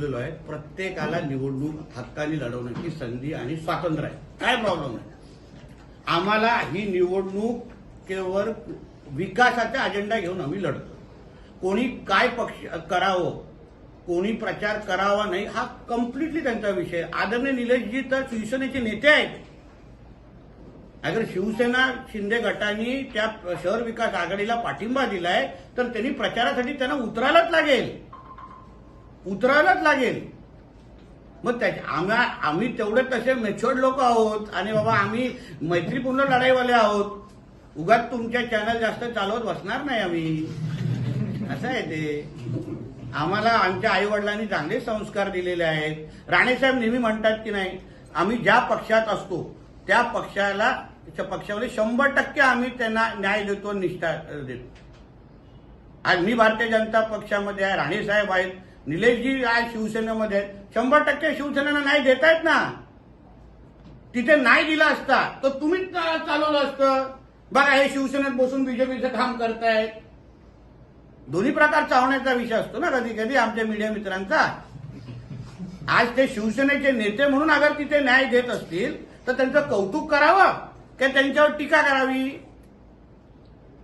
बोललेलो आहे प्रत्येकाला निवडणूक हक्काने लढवण्याची संधी आणि स्वातंत्र्य आहे. काय प्रॉब्लेम नाही आम्हाला ही निवडणूक केवळ विकासाचा अजेंडा घेऊन आम्ही लढतो. कोणी काय पक्ष करावं कोणी प्रचार करावा नाही हा कम्प्लिटली त्यांचा विषय. आदरणीय निलेशजी तर शिवसेनेचे नेते आहेत. अगर शिवसेना शिंदे गटाने त्या शहर विकास आघाडीला पाठिंबा दिलाय तर त्यांनी प्रचारासाठी त्यांना उतरायलाच लागेल. उतरायलाच लागेल. मग त्याच्या आम्हा आम्ही तेवढे तसे मेच्युअर्ड लोक आहोत आणि बाबा आम्ही मैत्रीपूर्ण लढाईवाले आहोत. उगाच तुमच्या चॅनल जास्त चालवत बसणार नाही आम्ही. असं आहे ते. आम्हाला आमच्या आई वडिलांनी चांगले संस्कार दिलेले आहेत. राणेसाहेब नेहमी म्हणतात की नाही आम्ही ज्या पक्षात असतो त्या पक्षाला त्या पक्षामध्ये शंभर टक्के आम्ही त्यांना न्याय देतो निष्ठा देतो. आज मी भारतीय जनता पक्षामध्ये आहे राणेसाहेब आहेत. निलेशजी आज शिवसेनेमध्ये आहेत. शंभर टक्के शिवसेनेला न्याय देतायत ना. तिथे नाही दिला असता तर तुम्हीच चालवलं असतं? बघा हे शिवसेनेत बसून बीजेपीचं काम करतायत. दोन्ही प्रकार चावण्याचा विषय असतो ना कधी कधी आमच्या मीडिया मित्रांचा. आज ते शिवसेनेचे नेते म्हणून अगर तिथे न्याय देत असतील तर त्यांचं कौतुक करावं की त्यांच्यावर टीका करावी.